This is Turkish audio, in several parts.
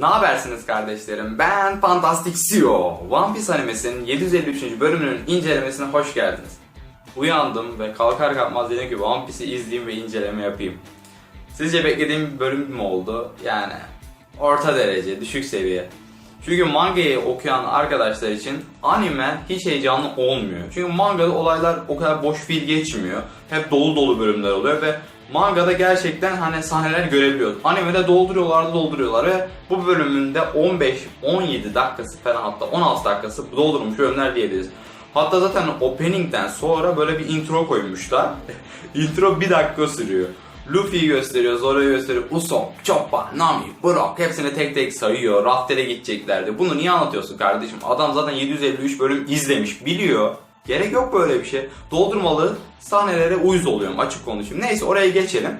Ne habersiniz kardeşlerim? Ben Fantastic CEO. One Piece animesinin 753. bölümünün incelemesine hoş geldiniz. Uyandım ve kalkar kalkmaz dedim ki One Piece'i izleyeyim ve inceleme yapayım. Sizce beklediğim bir bölüm mü oldu? Yani orta derece, düşük seviye. Çünkü mangayı okuyan arkadaşlar için anime hiç heyecanlı olmuyor. Çünkü mangada olaylar o kadar boş bir geçmiyor. Hep dolu dolu bölümler oluyor ve mangada gerçekten hani sahneler görebiliyoruz. Animede dolduruyorlar da dolduruyorlar ve bu bölümünde 15-17 dakikası falan hatta 16 dakikası doldurmuş bölümler diyebiliriz. Hatta zaten opening'den sonra böyle bir intro koymuşlar. intro bir dakika sürüyor. Luffy'yi gösteriyor, Zoro'yu gösteriyor, Usopp, Choppa, Nami, Brock hepsini tek tek sayıyor. Rafter'e gideceklerdi. Bunu niye anlatıyorsun kardeşim? Adam zaten 753 bölüm izlemiş, biliyor. Gerek yok böyle bir şey. Doldurmalı sahnelere uyuz oluyorum açık konuşayım. Neyse oraya geçelim.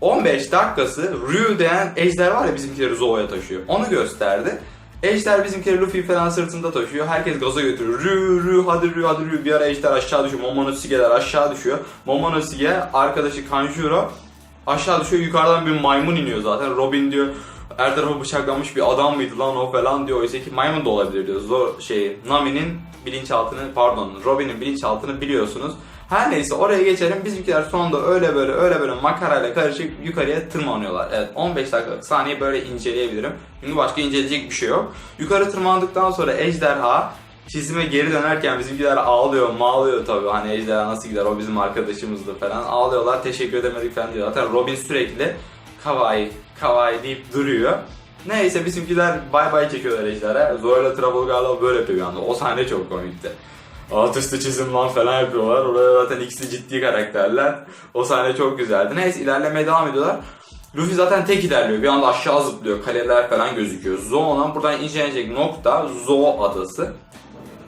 15 dakikası Ryu denen ejder var ya bizimkileri Zoro'ya taşıyor. Onu gösterdi. Ejder bizimkileri Luffy falan sırtında taşıyor. Herkes gaza götürüyor. Ryu, Ryu, hadi Ryu, hadi Ryu. Bir ara ejder aşağı düşüyor. Momonosuke'ler aşağı düşüyor. Momonosuke arkadaşı Kanjuro aşağı düşüyor. Yukarıdan bir maymun iniyor zaten. Robin diyor her bıçaklanmış bir adam mıydı lan o falan diyor. Oysa ki maymun da olabilir diyor. Zor şey Nami'nin bilinçaltını pardon Robin'in bilinçaltını biliyorsunuz. Her neyse oraya geçelim. Bizimkiler sonunda öyle böyle öyle böyle makarayla karışık yukarıya tırmanıyorlar. Evet 15 dakikalık sahneyi böyle inceleyebilirim. Şimdi başka inceleyecek bir şey yok. Yukarı tırmandıktan sonra ejderha çizime geri dönerken bizimkiler ağlıyor, mağlıyor tabii. Hani ejderha nasıl gider o bizim arkadaşımızdı falan. Ağlıyorlar, teşekkür edemedik falan diyor. Zaten Robin sürekli kawaii, kawaii deyip duruyor. Neyse bizimkiler bay bay çekiyorlar ejderha. Zorla Trafalgar'la böyle yapıyor bir anda. O sahne çok komikti. Alt üstü çizim lan falan yapıyorlar. Orada zaten ikisi ciddi karakterler. O sahne çok güzeldi. Neyse ilerlemeye devam ediyorlar. Luffy zaten tek ilerliyor. Bir anda aşağı zıplıyor. Kaleler falan gözüküyor. Zo'nun buradan incelenecek nokta Zo adası.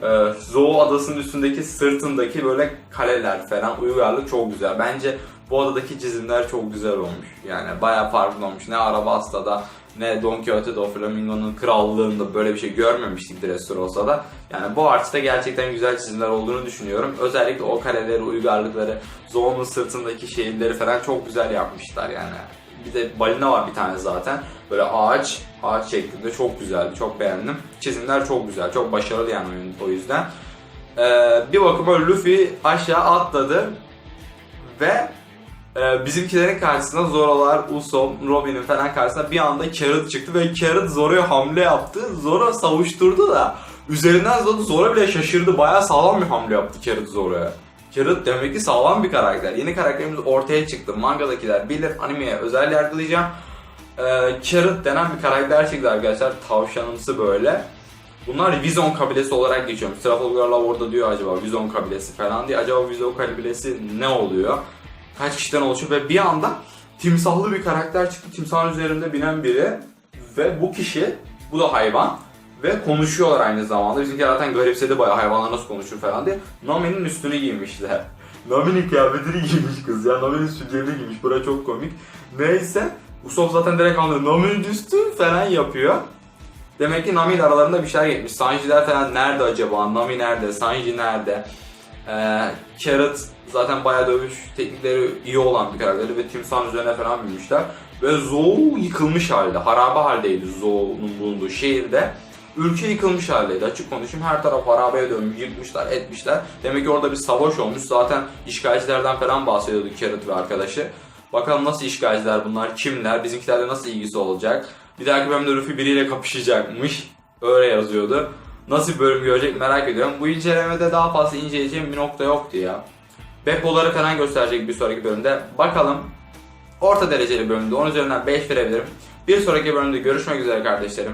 Ee, Zoo adasının üstündeki sırtındaki böyle kaleler falan uygarlık çok güzel. Bence bu adadaki çizimler çok güzel olmuş. Yani bayağı farklı olmuş. Ne Arabasta'da ne Don Quixote'de o Flamingo'nun krallığında böyle bir şey görmemiştik Dressrosa'da. Yani bu artiste gerçekten güzel çizimler olduğunu düşünüyorum. Özellikle o kaleleri, uygarlıkları, Zoo'nun sırtındaki şehirleri falan çok güzel yapmışlar yani. Bir de balina var bir tane zaten. Böyle ağaç, ağaç şeklinde çok güzeldi. Çok beğendim. Çizimler çok güzel. Çok başarılı yani oyun o yüzden. Ee, bir bakıma Luffy aşağı atladı ve e, bizimkilerin karşısına Zoro'lar, Usopp, Robin'in falan karşısına bir anda Carrot çıktı ve Carrot Zoro'ya hamle yaptı. Zoro savuşturdu da üzerinden Zoro bile şaşırdı. Bayağı sağlam bir hamle yaptı Carrot Zoro'ya. Carrot demek ki sağlam bir karakter. Yeni karakterimiz ortaya çıktı. Mangadakiler bilir. Animeye özel yargılayacağım. Ee, Carrot denen bir karakter çıktı arkadaşlar. Tavşanımsı böyle. Bunlar Vizon kabilesi olarak geçiyor. Trafalgar'la orada diyor acaba Vizon kabilesi falan diye. Acaba Vizon kabilesi ne oluyor? Kaç kişiden oluşuyor ve bir anda timsahlı bir karakter çıktı. Timsahın üzerinde binen biri. Ve bu kişi, bu da hayvan. Ve konuşuyorlar aynı zamanda. Bizimki zaten garipsedi bayağı hayvanlar nasıl konuşur falan diye. Nami'nin üstünü giymişler. Nami'nin kıyafetini giymiş kız ya. Nami'nin sütyerini giymiş. Bura çok komik. Neyse. Usopp zaten direkt anlıyor. Nami'nin üstü falan yapıyor. Demek ki Nami ile aralarında bir şeyler geçmiş. Sanji'ler falan nerede acaba? Nami nerede? Sanji nerede? Ee, Carrot zaten bayağı dövüş teknikleri iyi olan bir karakteri ve Timsah'ın üzerine falan binmişler. Ve Zou yıkılmış halde, harabe haldeydi Zou'nun bulunduğu şehirde. Ülke yıkılmış haldeydi. Açık konuşayım her taraf harabeye dönmüş, yıkmışlar, etmişler. Demek ki orada bir savaş olmuş. Zaten işgalcilerden falan bahsediyordu Carrot ve arkadaşı. Bakalım nasıl işgalciler bunlar, kimler, bizimkilerle nasıl ilgisi olacak. Bir dahaki bölümde Luffy biriyle kapışacakmış. Öyle yazıyordu. Nasıl bölüm görecek merak ediyorum. Bu incelemede daha fazla inceleyeceğim bir nokta yoktu ya. Beppo'ları falan gösterecek bir sonraki bölümde. Bakalım. Orta dereceli bölümde 10 üzerinden 5 verebilirim. Bir sonraki bölümde görüşmek üzere kardeşlerim.